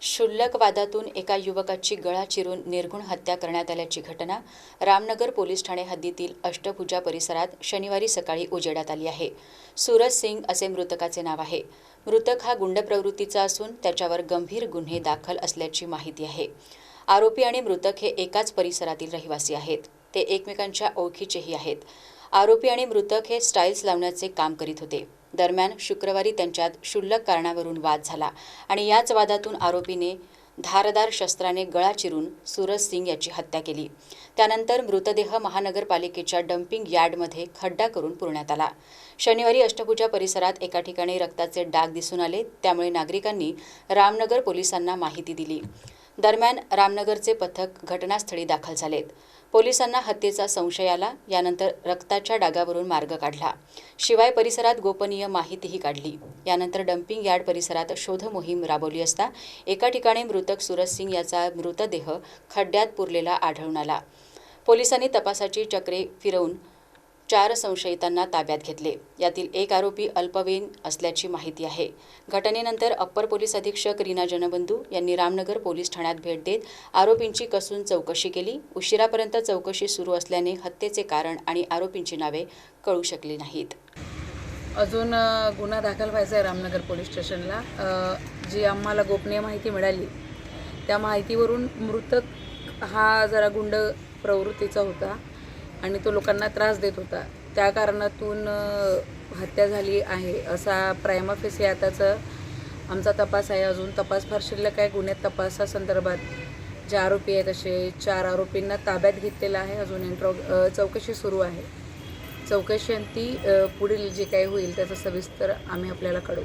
क्षुल्लक वादातून एका युवकाची गळा चिरून निर्घुण हत्या करण्यात आल्याची घटना रामनगर पोलीस ठाणे हद्दीतील अष्टभुजा परिसरात शनिवारी सकाळी उजेडात आली आहे. सूरज सिंग असे मृतकाचे नाव आहे. मृतक हा गुंड प्रवृत्तीचा असून त्याच्यावर गंभीर गुन्हे दाखल असल्याची माहिती आहे. आरोपी आणि मृतक हे एकाच परिसरातील रहिवासी आहेत. ते एकमेकांच्या ओळखीचेही आहेत. आरोपी आणि मृतक हे स्टाईल्स लावण्याचे काम करीत होते. दरम्यान शुक्रवारी त्यांच्यात क्षुल्लक कारणावरून वाद झाला आणि याच वादातून आरोपीने धारदार शस्त्राने गळा चिरून सूरज सिंग याची हत्या केली. त्यानंतर मृतदेह महानगरपालिकेच्या डम्पिंग यार्डमध्ये खड्डा करून पुरण्यात आला. शनिवारी अष्टपूजा परिसरात एका ठिकाणी रक्ताचे डाग दिसून आले. त्यामुळे नागरिकांनी रामनगर पोलिसांना माहिती दिली. दरम्यान रामनगरचे पथक घटनास्थळी दाखल झालेत. पोलिसांना हत्येचा संशय आला यानंतर रक्ताच्या डागावरून मार्ग काढला. शिवाय परिसरात गोपनीय माहितीही काढली. यानंतर डम्पिंग यार्ड परिसरात शोध मोहीम राबवली असता एका ठिकाणी मृतक सुरज सिंग याचा मृतदेह खड्ड्यात पुरलेला आढळून आला. पोलिसांनी तपासाची चक्रे फिरवून चार संशयितांना ताब्यात घेतले. यातील एक आरोपी अल्पवयीन असल्याची माहिती आहे. घटनेनंतर अप्पर पोलीस अधीक्षक रीना जनबंधू यांनी रामनगर पोलीस ठाण्यात भेट देत आरोपींची कसून चौकशी केली. उशिरापर्यंत चौकशी सुरू असल्याने हत्येचे कारण आणि आरोपींची नावे कळू शकली नाहीत. अजून गुन्हा दाखल व्हायचा आहे रामनगर पोलीस स्टेशनला. जी आम्हाला गोपनीय माहिती मिळाली त्या माहितीवरून मृतक हा जरा गुंड प्रवृत्तीचा होता. आणि तो लोकांना त्रास देत होता. त्या कारणातून हत्या झाली आहे असा प्रायमा फेसी आताचं आमचा तपास आहे. अजून तपास फार शिल्लक आहे. गुन्ह्यात तपासासंदर्भात जे आरोपी आहेत असे चार आरोपींना ताब्यात घेतलेलं आहे. अजून इंट्रॉ चौकशी सुरू आहे. चौकशी आणि ती पुढील जे काही होईल त्याचं सविस्तर आम्ही आपल्याला कळवू.